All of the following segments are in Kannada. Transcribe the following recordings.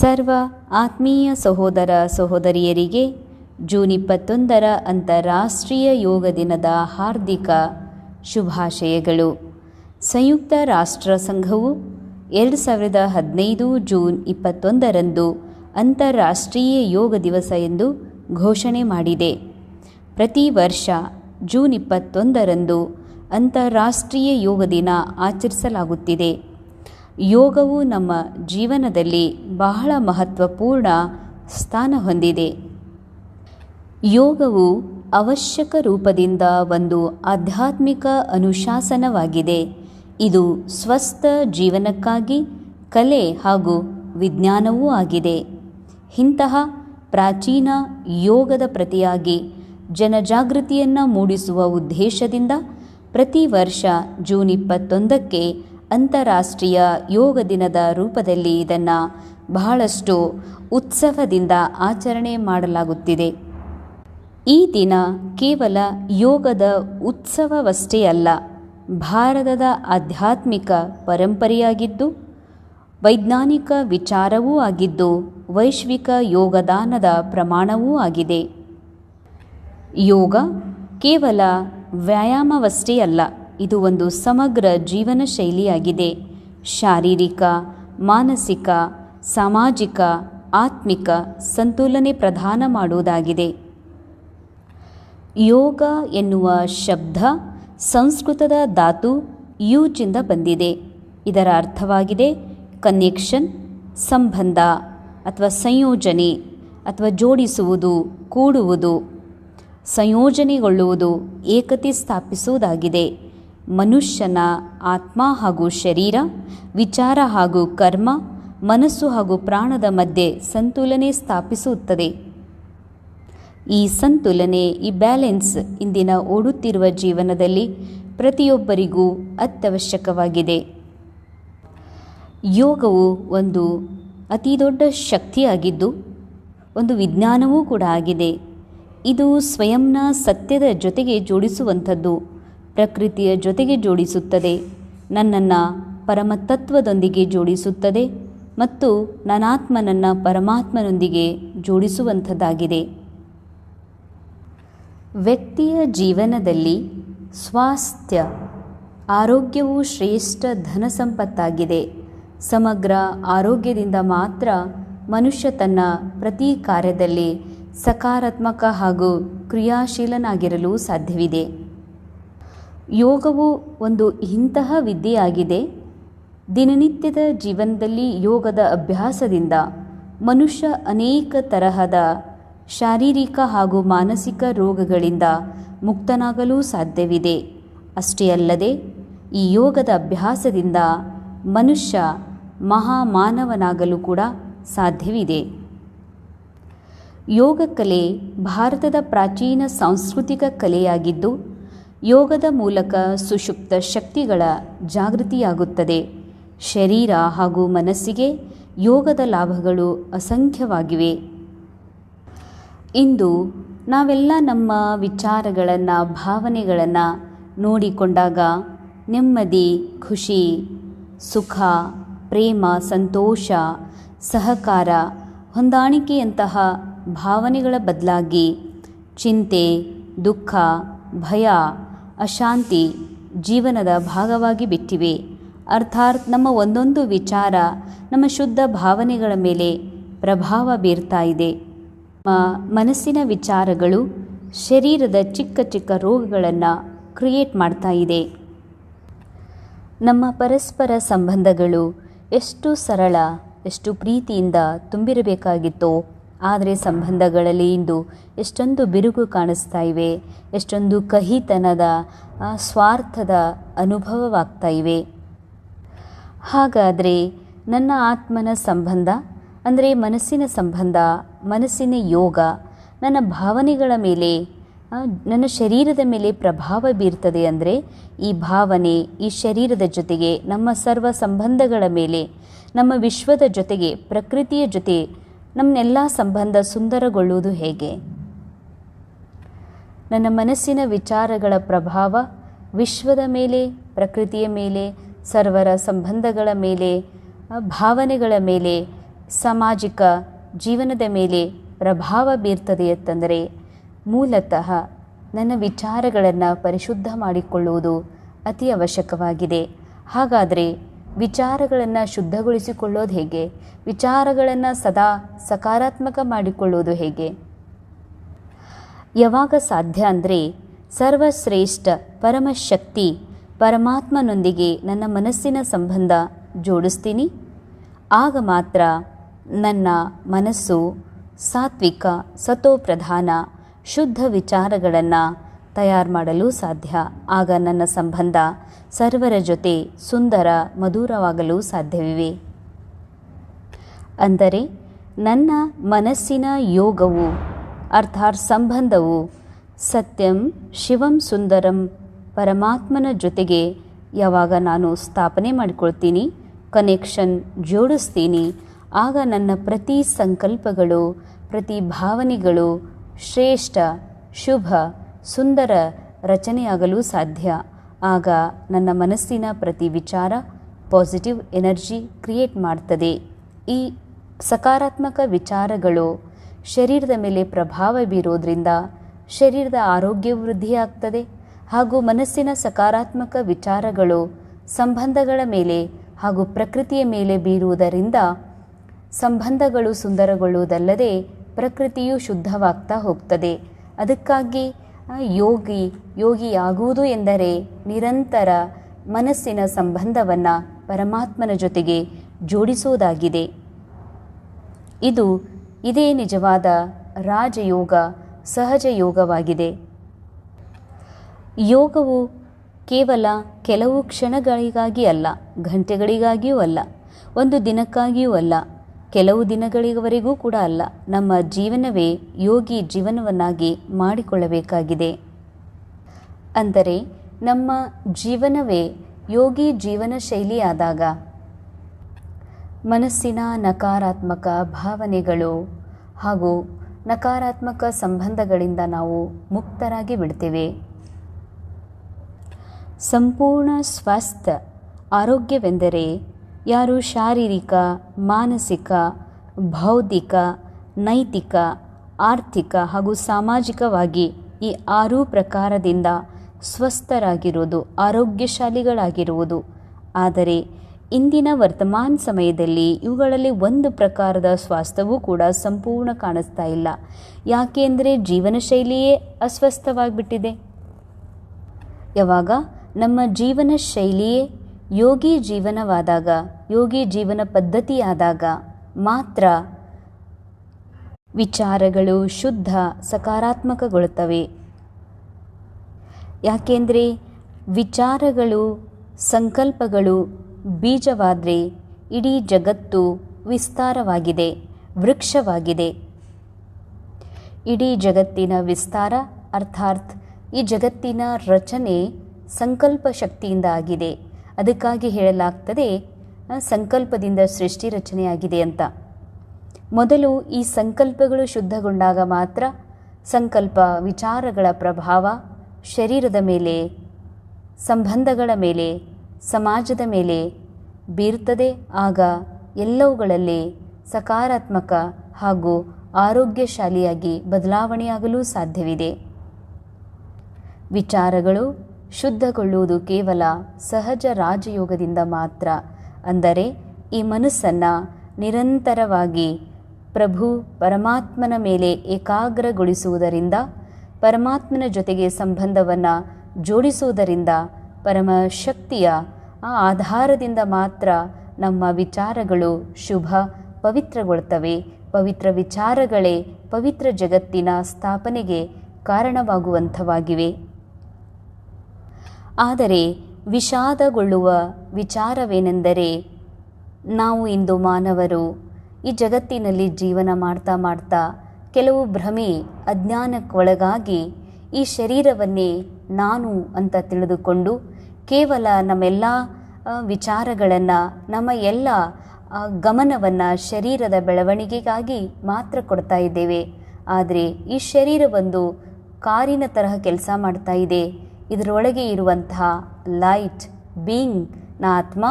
ಸರ್ವ ಆತ್ಮೀಯ ಸಹೋದರ ಸಹೋದರಿಯರಿಗೆ ಜೂನ್ ಇಪ್ಪತ್ತೊಂದರ ಅಂತಾರಾಷ್ಟ್ರೀಯ ಯೋಗ ದಿನದ ಹಾರ್ದಿಕ ಶುಭಾಶಯಗಳು. ಸಂಯುಕ್ತ ರಾಷ್ಟ್ರ ಸಂಘವು ಎರಡು ಸಾವಿರದ ಹದಿನೈದು ಜೂನ್ ಇಪ್ಪತ್ತೊಂದರಂದು ಅಂತಾರಾಷ್ಟ್ರೀಯ ಯೋಗ ದಿವಸ ಎಂದು ಘೋಷಣೆ ಮಾಡಿದೆ. ಪ್ರತಿ ವರ್ಷ ಜೂನ್ ಇಪ್ಪತ್ತೊಂದರಂದು ಅಂತಾರಾಷ್ಟ್ರೀಯ ಯೋಗ ದಿನ ಆಚರಿಸಲಾಗುತ್ತಿದೆ. ಯೋಗವು ನಮ್ಮ ಜೀವನದಲ್ಲಿ ಬಹಳ ಮಹತ್ವಪೂರ್ಣ ಸ್ಥಾನ ಹೊಂದಿದೆ. ಯೋಗವು ಅವಶ್ಯಕ ರೂಪದಿಂದ ಒಂದು ಆಧ್ಯಾತ್ಮಿಕ ಅನುಶಾಸನವಾಗಿದೆ. ಇದು ಸ್ವಸ್ಥ ಜೀವನಕ್ಕಾಗಿ, ಕಲೆ ಹಾಗೂ ವಿಜ್ಞಾನವೂ ಆಗಿದೆ. ಇಂತಹ ಪ್ರಾಚೀನ ಯೋಗದ ಪ್ರತಿಯಾಗಿ ಜನಜಾಗೃತಿಯನ್ನು ಮೂಡಿಸುವ ಉದ್ದೇಶದಿಂದ ಪ್ರತಿ ವರ್ಷ ಜೂನ್ ಇಪ್ಪತ್ತೊಂದಕ್ಕೆ ಅಂತಾರಾಷ್ಟ್ರೀಯ ಯೋಗ ದಿನದ ರೂಪದಲ್ಲಿ ಇದನ್ನು ಬಹಳಷ್ಟು ಉತ್ಸವದಿಂದ ಆಚರಣೆ ಮಾಡಲಾಗುತ್ತಿದೆ. ಈ ದಿನ ಕೇವಲ ಯೋಗದ ಉತ್ಸವವಷ್ಟೇ ಅಲ್ಲ, ಭಾರತದ ಆಧ್ಯಾತ್ಮಿಕ ಪರಂಪರೆಯಾಗಿದ್ದು, ವೈಜ್ಞಾನಿಕ ವಿಚಾರವೂ ಆಗಿದ್ದು, ವೈಶ್ವಿಕ ಯೋಗದಾನದ ಪ್ರಮಾಣವೂ ಆಗಿದೆ. ಯೋಗ ಕೇವಲ ವ್ಯಾಯಾಮವಷ್ಟೇ ಅಲ್ಲ ಇದು ಒಂದು ಸಮಗ್ರ ಜೀವನ ಶೈಲಿಯಾಗಿದೆ. ಶಾರೀರಿಕ, ಮಾನಸಿಕ, ಸಾಮಾಜಿಕ, ಆತ್ಮಿಕ ಸಂತುಲನೆ ಪ್ರದಾನ ಮಾಡುವುದಾಗಿದೆ. ಯೋಗ ಎನ್ನುವ ಶಬ್ದ ಸಂಸ್ಕೃತದ ಧಾತು ಯೂಚಿಂದ ಬಂದಿದೆ. ಇದರ ಅರ್ಥವಾಗಿದೆ ಕನೆಕ್ಷನ್ ಸಂಬಂಧ ಅಥವಾ ಸಂಯೋಜನೆ ಅಥವಾ ಜೋಡಿಸುವುದು, ಕೂಡುವುದು, ಸಂಯೋಜನೆಗೊಳ್ಳುವುದು, ಏಕತೆ ಸ್ಥಾಪಿಸುವುದಾಗಿದೆ. ಮನುಷ್ಯನ ಆತ್ಮ ಹಾಗೂ ಶರೀರ, ವಿಚಾರ ಹಾಗೂ ಕರ್ಮ, ಮನಸ್ಸು ಹಾಗೂ ಪ್ರಾಣದ ಮಧ್ಯೆ ಸಂತುಲನೆ ಸ್ಥಾಪಿಸುತ್ತದೆ. ಈ ಸಂತುಲನೆ, ಈ ಬ್ಯಾಲೆನ್ಸ್ ಇಂದಿನ ಓಡುತ್ತಿರುವ ಜೀವನದಲ್ಲಿ ಪ್ರತಿಯೊಬ್ಬರಿಗೂ ಅತ್ಯವಶ್ಯಕವಾಗಿದೆ. ಯೋಗವು ಒಂದು ಅತಿ ದೊಡ್ಡ ಶಕ್ತಿಯಾಗಿದ್ದು, ಒಂದು ವಿಜ್ಞಾನವೂ ಕೂಡ ಆಗಿದೆ. ಇದು ಸ್ವಯಂನ ಸತ್ಯದ ಜೊತೆಗೆ ಜೋಡಿಸುವಂಥದ್ದು. ಪ್ರಕೃತಿಯ ಜೊತೆಗೆ ಜೋಡಿಸುತ್ತದೆ. ನನ್ನನ್ನು ಪರಮತತ್ವದೊಂದಿಗೆ ಜೋಡಿಸುತ್ತದೆ ಮತ್ತು ನನಾತ್ಮನನ್ನು ಪರಮಾತ್ಮನೊಂದಿಗೆ ಜೋಡಿಸುವಂಥದ್ದಾಗಿದೆ. ವ್ಯಕ್ತಿಯ ಜೀವನದಲ್ಲಿ ಸ್ವಾಸ್ಥ್ಯ, ಆರೋಗ್ಯವು ಶ್ರೇಷ್ಠ ಧನ ಸಂಪತ್ತಾಗಿದೆ. ಸಮಗ್ರ ಆರೋಗ್ಯದಿಂದ ಮಾತ್ರ ಮನುಷ್ಯ ತನ್ನ ಪ್ರತಿ ಕಾರ್ಯದಲ್ಲಿ ಸಕಾರಾತ್ಮಕ ಹಾಗೂ ಕ್ರಿಯಾಶೀಲನಾಗಿರಲು ಸಾಧ್ಯವಿದೆ. ಯೋಗವು ಒಂದು ಇಂತಹ ವಿದ್ಯೆಯಾಗಿದೆ. ದಿನನಿತ್ಯದ ಜೀವನದಲ್ಲಿ ಯೋಗದ ಅಭ್ಯಾಸದಿಂದ ಮನುಷ್ಯ ಅನೇಕ ತರಹದ ಶಾರೀರಿಕ ಹಾಗೂ ಮಾನಸಿಕ ರೋಗಗಳಿಂದ ಮುಕ್ತನಾಗಲು ಸಾಧ್ಯವಿದೆ. ಅಷ್ಟೇ ಅಲ್ಲದೆ, ಈ ಯೋಗದ ಅಭ್ಯಾಸದಿಂದ ಮನುಷ್ಯ ಮಹಾಮಾನವನಾಗಲು ಕೂಡ ಸಾಧ್ಯವಿದೆ. ಯೋಗ ಕಲೆ ಭಾರತದ ಪ್ರಾಚೀನ ಸಾಂಸ್ಕೃತಿಕ ಕಲೆಯಾಗಿದ್ದು ಯೋಗದ ಮೂಲಕ ಸುಷುಪ್ತ ಶಕ್ತಿಗಳ ಜಾಗೃತಿಯಾಗುತ್ತದೆ. ಶರೀರ ಹಾಗೂ ಮನಸ್ಸಿಗೆ ಯೋಗದ ಲಾಭಗಳು ಅಸಂಖ್ಯವಾಗಿವೆ. ಇಂದು ನಾವೆಲ್ಲ ನಮ್ಮ ವಿಚಾರಗಳನ್ನು, ಭಾವನೆಗಳನ್ನು ನೋಡಿಕೊಂಡಾಗ ನೆಮ್ಮದಿ, ಖುಷಿ, ಸುಖ, ಪ್ರೇಮ, ಸಂತೋಷ, ಸಹಕಾರ ಹೊಂದಾಣಿಕೆಯಂತಹ ಭಾವನೆಗಳ ಬದಲಾಗಿ ಚಿಂತೆ, ದುಃಖ, ಭಯ ಅಶಾಂತಿ ಜೀವನದ ಭಾಗವಾಗಿ ಬಿಟ್ಟಿವೆ. ಅರ್ಥಾತ್ ನಮ್ಮ ಒಂದೊಂದು ವಿಚಾರ ನಮ್ಮ ಶುದ್ಧ ಭಾವನೆಗಳ ಮೇಲೆ ಪ್ರಭಾವ ಬೀರ್ತಾ ಇದೆ. ಮನಸ್ಸಿನ ವಿಚಾರಗಳು ಶರೀರದ ಚಿಕ್ಕ ಚಿಕ್ಕ ರೋಗಗಳನ್ನು ಕ್ರಿಯೇಟ್ ಮಾಡ್ತಾ ಇದೆ. ನಮ್ಮ ಪರಸ್ಪರ ಸಂಬಂಧಗಳು ಎಷ್ಟು ಸರಳ, ಎಷ್ಟು ಪ್ರೀತಿಯಿಂದ ತುಂಬಿರಬೇಕಾಗಿತ್ತೋ ಆದರೆ ಸಂಬಂಧಗಳಲ್ಲಿ ಇಂದು ಎಷ್ಟೊಂದು ಬಿರುಕು ಕಾಣಿಸ್ತಾ ಇವೆ, ಎಷ್ಟೊಂದು ಕಹಿತನದ ಸ್ವಾರ್ಥದ ಅನುಭವವಾಗ್ತಾ ಇವೆ. ಹಾಗಾದರೆ ನನ್ನ ಆತ್ಮನ ಸಂಬಂಧ, ಅಂದರೆ ಮನಸ್ಸಿನ ಸಂಬಂಧ, ಮನಸ್ಸಿನ ಯೋಗ, ನನ್ನ ಭಾವನೆಗಳ ಮೇಲೆ ನನ್ನ ಶರೀರದ ಮೇಲೆ ಪ್ರಭಾವ ಬೀರ್ತದೆ ಅಂದರೆ ಈ ಭಾವನೆ, ಈ ಶರೀರದ ಜೊತೆಗೆ ನಮ್ಮ ಸರ್ವ ಸಂಬಂಧಗಳ ಮೇಲೆ, ನಮ್ಮ ವಿಶ್ವದ ಜೊತೆಗೆ, ಪ್ರಕೃತಿಯ ಜೊತೆ ನಮ್ಮನ್ನೆಲ್ಲ ಸಂಬಂಧ ಸುಂದರಗೊಳ್ಳುವುದು ಹೇಗೆ? ನನ್ನ ಮನಸ್ಸಿನ ವಿಚಾರಗಳ ಪ್ರಭಾವ ವಿಶ್ವದ ಮೇಲೆ, ಪ್ರಕೃತಿಯ ಮೇಲೆ, ಸರ್ವರ ಸಂಬಂಧಗಳ ಮೇಲೆ ಭಾವನೆಗಳ ಮೇಲೆ, ಸಾಮಾಜಿಕ ಜೀವನದ ಮೇಲೆ ಪ್ರಭಾವ ಬೀರ್ತದೆ ಅಂತಂದರೆ ಮೂಲತಃ ನನ್ನ ವಿಚಾರಗಳನ್ನು ಪರಿಶುದ್ಧ ಮಾಡಿಕೊಳ್ಳುವುದು ಅತಿ ಅವಶ್ಯಕವಾಗಿದೆ. ಹಾಗಾದರೆ ವಿಚಾರಗಳನ್ನು ಶುದ್ಧಗೊಳಿಸಿಕೊಳ್ಳೋದು ಹೇಗೆ? ವಿಚಾರಗಳನ್ನು ಸದಾ ಸಕಾರಾತ್ಮಕ ಮಾಡಿಕೊಳ್ಳೋದು ಹೇಗೆ? ಯಾವಾಗ ಸಾಧ್ಯ ಅಂದರೆ ಸರ್ವಶ್ರೇಷ್ಠ ಪರಮಶಕ್ತಿ ಪರಮಾತ್ಮನೊಂದಿಗೆ ನನ್ನ ಮನಸ್ಸಿನ ಸಂಬಂಧ ಜೋಡಿಸ್ತೀನಿ. ಆಗ ಮಾತ್ರ ನನ್ನ ಮನಸ್ಸು ಸಾತ್ವಿಕ ಸತೋಪ್ರಧಾನ ಶುದ್ಧ ವಿಚಾರಗಳನ್ನು ತಯಾರು ಮಾಡಲು ಸಾಧ್ಯ. ಆಗ ನನ್ನ ಸಂಬಂಧ ಸರ್ವರ ಜೊತೆ ಸುಂದರ, ಮಧುರವಾಗಲು ಸಾಧ್ಯವಿವೆ. ಅಂದರೆ, ನನ್ನ ಮನಸ್ಸಿನ ಯೋಗವು, ಅರ್ಥಾತ್ ಸಂಬಂಧವು, ಸತ್ಯಂ ಶಿವಂ ಸುಂದರಂ ಪರಮಾತ್ಮನ ಜೊತೆಗೆ ಯಾವಾಗ ನಾನು ಸ್ಥಾಪನೆ ಮಾಡಿಕೊಳ್ತೀನಿ ಕನೆಕ್ಷನ್ ಜೋಡಿಸ್ತೀನಿ, ಆಗ ನನ್ನ ಪ್ರತಿ ಸಂಕಲ್ಪಗಳು, ಪ್ರತಿ ಭಾವನೆಗಳು ಶ್ರೇಷ್ಠ, ಶುಭ ಸುಂದರ ರಚನೆಯಾಗಲು ಸಾಧ್ಯ. ಆಗ ನನ್ನ ಮನಸ್ಸಿನ ಪ್ರತಿ ವಿಚಾರ ಪಾಸಿಟಿವ್ ಎನರ್ಜಿ ಕ್ರಿಯೇಟ್ ಮಾಡ್ತದೆ. ಈ ಸಕಾರಾತ್ಮಕ ವಿಚಾರಗಳು ಶರೀರದ ಮೇಲೆ ಪ್ರಭಾವ ಬೀರೋದ್ರಿಂದ ಶರೀರದ ಆರೋಗ್ಯ ವೃದ್ಧಿಯಾಗ್ತದೆ ಹಾಗೂ ಮನಸ್ಸಿನ ಸಕಾರಾತ್ಮಕ ವಿಚಾರಗಳು ಸಂಬಂಧಗಳ ಮೇಲೆ ಹಾಗೂ ಪ್ರಕೃತಿಯ ಮೇಲೆ ಬೀರುವುದರಿಂದ ಸಂಬಂಧಗಳು ಸುಂದರಗೊಳ್ಳುವುದಲ್ಲದೆ ಪ್ರಕೃತಿಯು ಶುದ್ಧವಾಗ್ತಾ ಹೋಗ್ತದೆ. ಅದಕ್ಕಾಗಿ ಯೋಗಿ, ಯೋಗಿಯಾಗುವುದು ಎಂದರೆ ನಿರಂತರ ಮನಸ್ಸಿನ ಸಂಬಂಧವನ್ನು ಪರಮಾತ್ಮನ ಜೊತೆಗೆ ಜೋಡಿಸುವುದಾಗಿದೆ ಇದು ಇದೇ ನಿಜವಾದ ರಾಜಯೋಗ ಸಹಜ ಯೋಗವಾಗಿದೆ ಯೋಗವು ಕೇವಲ ಕೆಲವು ಕ್ಷಣಗಳಿಗಾಗಿ ಅಲ್ಲ ಗಂಟೆಗಳಿಗಾಗಿಯೂ ಅಲ್ಲ, ಒಂದು ದಿನಕ್ಕಾಗಿಯೂ ಅಲ್ಲ ಕೆಲವು ದಿನಗಳಿವರೆಗೂ ಕೂಡ ಅಲ್ಲ, ನಮ್ಮ ಜೀವನವೇ ಯೋಗಿ ಜೀವನವನ್ನಾಗಿ ಮಾಡಿಕೊಳ್ಳಬೇಕಾಗಿದೆ. ಅಂದರೆ, ನಮ್ಮ ಜೀವನವೇ ಯೋಗಿ ಜೀವನ ಶೈಲಿಯಾದಾಗ. ಮನಸ್ಸಿನ ನಕಾರಾತ್ಮಕ ಭಾವನೆಗಳು ಹಾಗೂ ನಕಾರಾತ್ಮಕ ಸಂಬಂಧಗಳಿಂದ ನಾವು ಮುಕ್ತರಾಗಿ ಬಿಡ್ತೇವೆ. ಸಂಪೂರ್ಣ ಸ್ವಾಸ್ಥ್ಯ, ಆರೋಗ್ಯವೆಂದರೆ ಯಾರು ಶಾರೀರಿಕ, ಮಾನಸಿಕ, ಬೌದ್ಧಿಕ, ನೈತಿಕ, ಆರ್ಥಿಕ ಹಾಗೂ ಸಾಮಾಜಿಕವಾಗಿ ಈ ಆರೂ ಪ್ರಕಾರದಿಂದ ಸ್ವಸ್ಥರಾಗಿರುವುದು ಆರೋಗ್ಯಶಾಲಿಗಳಾಗಿರುವುದು. ಆದರೆ ಇಂದಿನ ವರ್ತಮಾನ ಸಮಯದಲ್ಲಿ ಇವುಗಳಲ್ಲಿ ಒಂದು ಪ್ರಕಾರದ ಸ್ವಾಸ್ಥ್ಯವೂ ಕೂಡ ಸಂಪೂರ್ಣ ಕಾಣಿಸ್ತಾ ಇಲ್ಲ. ಯಾಕೆಂದರೆ ಜೀವನ ಶೈಲಿಯೇ ಅಸ್ವಸ್ಥವಾಗಿಬಿಟ್ಟಿದೆ. ಯಾವಾಗ? ನಮ್ಮ ಜೀವನ ಶೈಲಿಯೇ ಯೋಗಿ ಜೀವನವಾದಾಗ, ಯೋಗಿ ಜೀವನ ಪದ್ಧತಿಯಾದಾಗ ಮಾತ್ರ ವಿಚಾರಗಳು ಶುದ್ಧ, ಸಕಾರಾತ್ಮಕಗೊಳ್ಳುತ್ತವೆ. ಯಾಕೆಂದರೆ ವಿಚಾರಗಳು, ಸಂಕಲ್ಪಗಳು ಬೀಜವಾದರೆ ಇಡೀ ಜಗತ್ತು ವಿಸ್ತಾರವಾಗಿದೆ, ವೃಕ್ಷವಾಗಿದೆ. ಇಡೀ ಜಗತ್ತಿನ ವಿಸ್ತಾರ ಅರ್ಥಾತ್ ಈ ಜಗತ್ತಿನ ರಚನೆ ಸಂಕಲ್ಪ ಶಕ್ತಿಯಿಂದ ಆಗಿದೆ. ಅದಕ್ಕಾಗಿ ಹೇಳಲಾಗ್ತದೆ ಸಂಕಲ್ಪದಿಂದ ಸೃಷ್ಟಿ ರಚನೆಯಾಗಿದೆ ಅಂತ. ಮೊದಲು ಈ ಸಂಕಲ್ಪಗಳು ಶುದ್ಧಗೊಂಡಾಗ ಮಾತ್ರ ಸಂಕಲ್ಪ ವಿಚಾರಗಳ ಪ್ರಭಾವ ಶರೀರದ ಮೇಲೆ, ಸಂಬಂಧಗಳ ಮೇಲೆ, ಸಮಾಜದ ಮೇಲೆ ಬೀರ್ತದೆ. ಆಗ ಎಲ್ಲವುಗಳಲ್ಲಿ ಸಕಾರಾತ್ಮಕ ಹಾಗೂ ಆರೋಗ್ಯಶಾಲಿಯಾಗಿ ಬದಲಾವಣೆಯಾಗಲು ಸಾಧ್ಯವಿದೆ. ವಿಚಾರಗಳು ಶುದ್ಧಗೊಳ್ಳುವುದು ಕೇವಲ ಸಹಜ ರಾಜಯೋಗದಿಂದ ಮಾತ್ರ. ಅಂದರೆ ಈ ಮನಸ್ಸನ್ನು ನಿರಂತರವಾಗಿ ಪ್ರಭು ಪರಮಾತ್ಮನ ಮೇಲೆ ಏಕಾಗ್ರಗೊಳಿಸುವುದರಿಂದ, ಪರಮಾತ್ಮನ ಜೊತೆಗೆ ಸಂಬಂಧವನ್ನು ಜೋಡಿಸುವುದರಿಂದ ಪರಮ ಶಕ್ತಿಯ ಆ ಆಧಾರದಿಂದ ಮಾತ್ರ ನಮ್ಮ ವಿಚಾರಗಳು ಶುಭ, ಪವಿತ್ರಗೊಳ್ತವೆ. ಪವಿತ್ರ ವಿಚಾರಗಳೇ ಪವಿತ್ರ ಜಗತ್ತಿನ ಸ್ಥಾಪನೆಗೆ ಕಾರಣವಾಗುವಂಥವಾಗಿವೆ. ಆದರೆ ವಿಷಾದಗೊಳ್ಳುವ ವಿಚಾರವೇನೆಂದರೆ, ನಾವು ಇಂದು ಮಾನವರು, ಈ ಜಗತ್ತಿನಲ್ಲಿ ಜೀವನ ಮಾಡ್ತಾ ಮಾಡ್ತಾ ಕೆಲವು ಭ್ರಮೆ, ಅಜ್ಞಾನಕ್ಕೊಳಗಾಗಿ ಈ ಶರೀರವನ್ನೇ ನಾನು ಅಂತ ತಿಳಿದುಕೊಂಡು ಕೇವಲ ನಮ್ಮೆಲ್ಲ ವಿಚಾರಗಳನ್ನು, ನಮ್ಮ ಎಲ್ಲ ಗಮನವನ್ನು ಶರೀರದ ಬೆಳವಣಿಗೆಗಾಗಿ ಮಾತ್ರ ಕೊಡ್ತಾ ಇದ್ದೇವೆ. ಆದರೆ ಈ ಶರೀರ ಒಂದು ಕಾರಿನ ತರಹ ಕೆಲಸ ಮಾಡ್ತಾ ಇದೆ. ಇದರೊಳಗೆ ಇರುವಂತಹ ಲೈಟ್ ಬೀಯಿಂಗ್ನ ಆತ್ಮ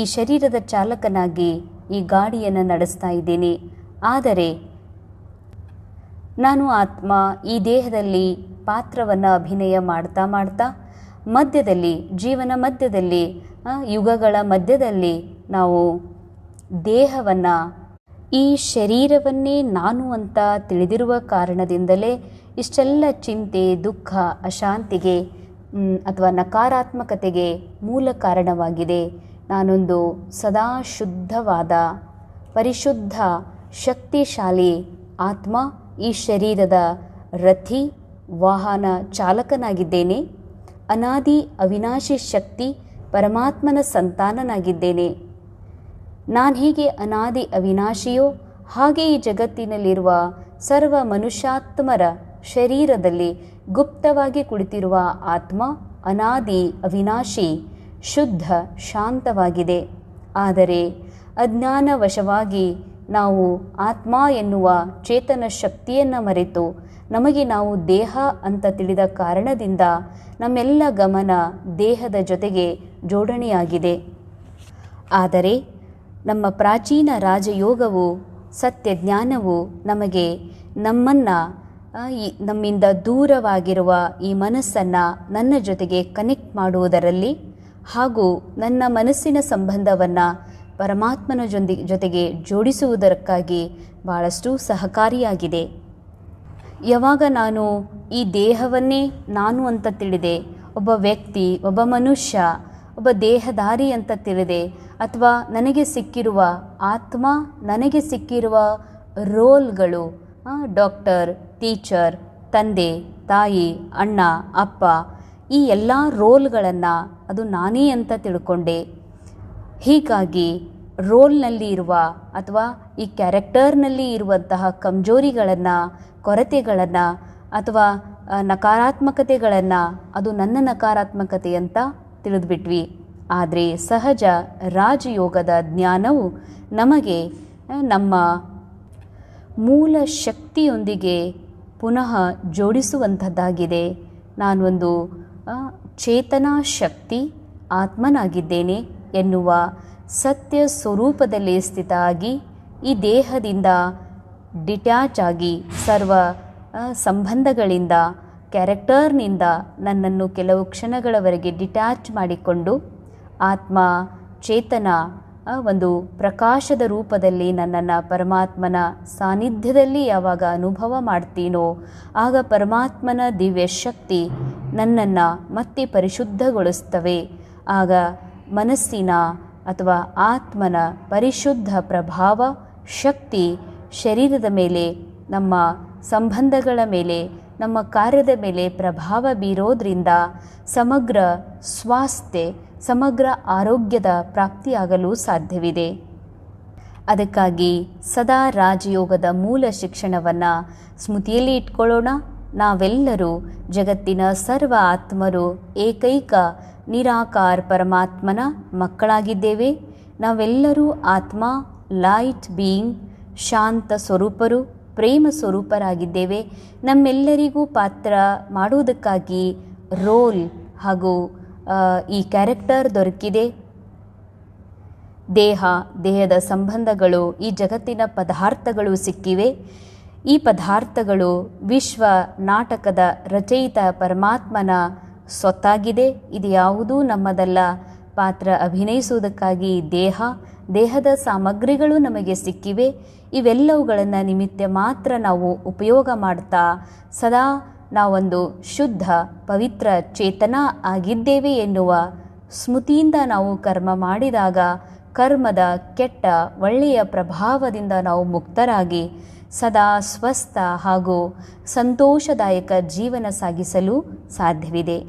ಈ ಶರೀರದ ಚಾಲಕನಾಗಿ ಈ ಗಾಡಿಯನ್ನು ನಡೆಸ್ತಾ ಇದ್ದೇನೆ. ಆದರೆ ನಾನು ಆತ್ಮ ಈ ದೇಹದಲ್ಲಿ ಪಾತ್ರವನ್ನು ಅಭಿನಯ ಮಾಡ್ತಾ ಮಾಡ್ತಾ ಮಧ್ಯದಲ್ಲಿ, ಜೀವನ ಮಧ್ಯದಲ್ಲಿ ಯುಗಗಳ ಮಧ್ಯದಲ್ಲಿ ನಾವು ದೇಹವನ್ನು ಈ ಶರೀರವನ್ನೇ ನಾನು ಅಂತ ತಿಳಿದಿರುವ ಕಾರಣದಿಂದಲೇ ಇಷ್ಟೆಲ್ಲ ಚಿಂತೆ, ದುಃಖ, ಅಶಾಂತಿಗೆ ಅಥವಾ ನಕಾರಾತ್ಮಕತೆಗೆ ಮೂಲ ಕಾರಣವಾಗಿದೆ. ನಾನೊಂದು ಸದಾ ಶುದ್ಧವಾದ, ಪರಿಶುದ್ಧ, ಶಕ್ತಿಶಾಲಿ ಆತ್ಮ ಈ ಶರೀರದ ರಥಿ ವಾಹನ ಚಾಲಕನಾಗಿದ್ದೇನೆ. ಅನಾದಿ ಅವಿನಾಶಿ ಶಕ್ತಿ ಪರಮಾತ್ಮನ ಸಂತಾನನಾಗಿದ್ದೇನೆ. ನಾನು ಹೀಗೆ ಅನಾದಿ ಅವಿನಾಶಿಯೋ, ಹಾಗೆ ಈ ಜಗತ್ತಿನಲ್ಲಿರುವ ಸರ್ವ ಮನುಷ್ಯಾತ್ಮರ ಶರೀರದಲ್ಲಿ ಗುಪ್ತವಾಗಿ ಕುಳಿತಿರುವ ಆತ್ಮ ಅನಾದಿ, ಅವಿನಾಶಿ, ಶುದ್ಧ, ಶಾಂತವಾಗಿದೆ. ಆದರೆ ಅಜ್ಞಾನವಶವಾಗಿ ನಾವು ಆತ್ಮ ಎನ್ನುವ ಚೇತನ ಶಕ್ತಿಯನ್ನು ಮರೆತು ನಮಗೆ ನಾವು ದೇಹ ಅಂತ ತಿಳಿದ ಕಾರಣದಿಂದ ನಮ್ಮೆಲ್ಲ ಗಮನ ದೇಹದ ಜೊತೆಗೆ ಜೋಡಣೆಯಾಗಿದೆ. ಆದರೆ ನಮ್ಮ ಪ್ರಾಚೀನ ರಾಜಯೋಗವು ಸತ್ಯ ಜ್ಞಾನವು ನಮಗೆ ನಮ್ಮನ್ನು ನಮ್ಮಿಂದ ದೂರವಾಗಿರುವ ಈ ಮನಸ್ಸನ್ನು ನನ್ನ ಜೊತೆಗೆ ಕನೆಕ್ಟ್ ಮಾಡುವುದರಲ್ಲಿ ಹಾಗೂ ನನ್ನ ಮನಸ್ಸಿನ ಸಂಬಂಧವನ್ನು ಪರಮಾತ್ಮನ ಜೊಂದಿ, ಜೊತೆಗೆ ಜೋಡಿಸುವುದಕ್ಕಾಗಿ ಭಾಳಷ್ಟು ಸಹಕಾರಿಯಾಗಿದೆ. ಯಾವಾಗ ನಾನು ಈ ದೇಹವನ್ನೇ ನಾನು ಅಂತ ತಿಳಿದೆ, ಒಬ್ಬ ವ್ಯಕ್ತಿ, ಒಬ್ಬ ಮನುಷ್ಯ, ಒಬ್ಬ ದೇಹಧಾರಿ ಅಂತ ತಿಳಿದೆ, ಅಥವಾ ನನಗೆ ಸಿಕ್ಕಿರುವ ಆತ್ಮ, ನನಗೆ ಸಿಕ್ಕಿರುವ ರೋಲ್ಗಳು ಡಾಕ್ಟರ್ ಟೀಚರ್, ತಂದೆ, ತಾಯಿ, ಅಣ್ಣ, ಅಪ್ಪ ಈ ಎಲ್ಲ ರೋಲ್ಗಳನ್ನು ಅದು ನಾನೇ ಅಂತ ತಿಳ್ಕೊಂಡೆ. ಹೀಗಾಗಿ ರೋಲ್ನಲ್ಲಿ ಇರುವ ಅಥವಾ ಈ ಕ್ಯಾರೆಕ್ಟರ್ನಲ್ಲಿ ಇರುವಂತಹ ಕಮ್ಜೋರಿಗಳನ್ನು, ಕೊರತೆಗಳನ್ನು ಅಥವಾ ನಕಾರಾತ್ಮಕತೆಗಳನ್ನು ಅದು ನನ್ನ ನಕಾರಾತ್ಮಕತೆ ಅಂತ ತಿಳಿದ್ಬಿಟ್ವಿ. ಆದರೆ ಸಹಜ ರಾಜಯೋಗದ ಜ್ಞಾನವು ನಮಗೆ ನಮ್ಮ ಮೂಲ ಶಕ್ತಿಯೊಂದಿಗೆ ಪುನಃ ಜೋಡಿಸುವಂಥದ್ದಾಗಿದೆ. ನಾನೊಂದು ಚೇತನಾ ಶಕ್ತಿ ಆತ್ಮನಾಗಿದ್ದೇನೆ ಎನ್ನುವ ಸತ್ಯ ಸ್ವರೂಪದಲ್ಲಿ ಸ್ಥಿತ ಆಗಿ ಈ ದೇಹದಿಂದ ಡಿಟ್ಯಾಚ್ ಆಗಿ ಸರ್ವ ಸಂಬಂಧಗಳಿಂದ, ಕ್ಯಾರೆಕ್ಟರ್ನಿಂದ ನನ್ನನ್ನು ಕೆಲವು ಕ್ಷಣಗಳವರೆಗೆ ಡಿಟ್ಯಾಚ್ ಮಾಡಿಕೊಂಡು ಆತ್ಮ, ಚೇತನ ಒಂದು ಪ್ರಕಾಶದ ರೂಪದಲ್ಲಿ ನನ್ನನ್ನು ಪರಮಾತ್ಮನ ಸಾನ್ನಿಧ್ಯದಲ್ಲಿ ಯಾವಾಗ ಅನುಭವ ಮಾಡ್ತೀನೋ, ಆಗ ಪರಮಾತ್ಮನ ದಿವ್ಯ ಶಕ್ತಿ ನನ್ನನ್ನು ಮತ್ತೆ ಪರಿಶುದ್ಧಗೊಳಿಸ್ತವೆ. ಆಗ ಮನಸ್ಸಿನ ಅಥವಾ ಆತ್ಮನ ಪರಿಶುದ್ಧ ಪ್ರಭಾವ, ಶಕ್ತಿ ಶರೀರದ ಮೇಲೆ, ನಮ್ಮ ಸಂಬಂಧಗಳ ಮೇಲೆ ನಮ್ಮ ಕಾರ್ಯದ ಮೇಲೆ ಪ್ರಭಾವ ಬೀರೋದ್ರಿಂದ ಸಮಗ್ರ ಸ್ವಾಸ್ಥ್ಯ, ಸಮಗ್ರ ಆರೋಗ್ಯದ ಪ್ರಾಪ್ತಿಯಾಗಲು ಸಾಧ್ಯವಿದೆ. ಅದಕ್ಕಾಗಿ ಸದಾ ರಾಜಯೋಗದ ಮೂಲ ಶಿಕ್ಷಣವನ್ನು ಸ್ಮೃತಿಯಲ್ಲಿ ಇಟ್ಕೊಳ್ಳೋಣ. ನಾವೆಲ್ಲರೂ ಜಗತ್ತಿನ ಸರ್ವ ಆತ್ಮರು ಏಕೈಕ, ನಿರಾಕಾರ ಪರಮಾತ್ಮನ ಮಕ್ಕಳಾಗಿದ್ದೇವೆ. ನಾವೆಲ್ಲರೂ ಆತ್ಮ, ಲೈಟ್ ಬೀಯಿಂಗ್, ಶಾಂತ ಸ್ವರೂಪರು. ಪ್ರೇಮ ಸ್ವರೂಪರಾಗಿದ್ದೇವೆ. ನಮ್ಮೆಲ್ಲರಿಗೂ ಪಾತ್ರ ಮಾಡುವುದಕ್ಕಾಗಿ ರೋಲ್ ಹಾಗೂ ಈ ಕ್ಯಾರೆಕ್ಟರ್ ದೊರಕಿದೆ. ದೇಹ, ದೇಹದ ಸಂಬಂಧಗಳು, ಈ ಜಗತ್ತಿನ ಪದಾರ್ಥಗಳು ಸಿಕ್ಕಿವೆ. ಈ ಪದಾರ್ಥಗಳು ವಿಶ್ವ ನಾಟಕದ ರಚಯಿತ ಪರಮಾತ್ಮನ ಸ್ವತ್ತಾಗಿದೆ. ಇದು ಯಾವುದೂ ನಮ್ಮದಲ್ಲ. ಪಾತ್ರ ಅಭಿನಯಿಸುವುದಕ್ಕಾಗಿ ದೇಹ ದೇಹದ ಸಾಮಗ್ರಿಗಳು ನಮಗೆ ಸಿಕ್ಕಿವೆ. ಇವೆಲ್ಲವುಗಳನ್ನು ನಿಮಿತ್ತ ಮಾತ್ರ ನಾವು ಉಪಯೋಗ ಮಾಡ್ತಾ ಸದಾ ನಾವೊಂದು ಶುದ್ಧ, ಪವಿತ್ರ, ಚೇತನ ಆಗಿದ್ದೇವೆ ಎನ್ನುವ ಸ್ಮೃತಿಯಿಂದ ನಾವು ಕರ್ಮ ಮಾಡಿದಾಗ ಕರ್ಮದ ಕೆಟ್ಟ, ಒಳ್ಳೆಯ ಪ್ರಭಾವದಿಂದ ನಾವು ಮುಕ್ತರಾಗಿ ಸದಾ ಸ್ವಸ್ಥ ಹಾಗೂ ಸಂತೋಷದಾಯಕ ಜೀವನ ಸಾಗಿಸಲು ಸಾಧ್ಯವಿದೆ.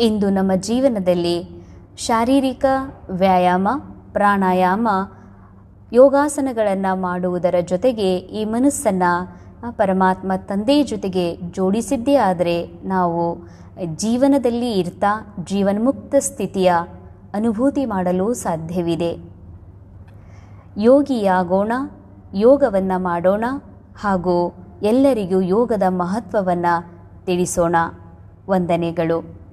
ಇಂದು ನಮ್ಮ ಜೀವನದಲ್ಲಿ ಶಾರೀರಿಕ ವ್ಯಾಯಾಮ, ಪ್ರಾಣಾಯಾಮ, ಯೋಗಾಸನಗಳನ್ನು ಮಾಡುವುದರ ಜೊತೆಗೆ ಈ ಮನಸ್ಸನ್ನು ಪರಮಾತ್ಮ ತಂದೆಯ ಜೊತೆಗೆ ಜೋಡಿಸಿದ್ದೇ ಆದರೆ ನಾವು ಜೀವನದಲ್ಲಿ ಇರ್ತಾ ಜೀವನ್ಮುಕ್ತ ಸ್ಥಿತಿಯ ಅನುಭೂತಿ ಮಾಡಲು ಸಾಧ್ಯವಿದೆ. ಯೋಗಿಯಾಗೋಣ, ಯೋಗವನ್ನು ಮಾಡೋಣ ಹಾಗೂ ಎಲ್ಲರಿಗೂ ಯೋಗದ ಮಹತ್ವವನ್ನು ತಿಳಿಸೋಣ. ವಂದನೆಗಳು.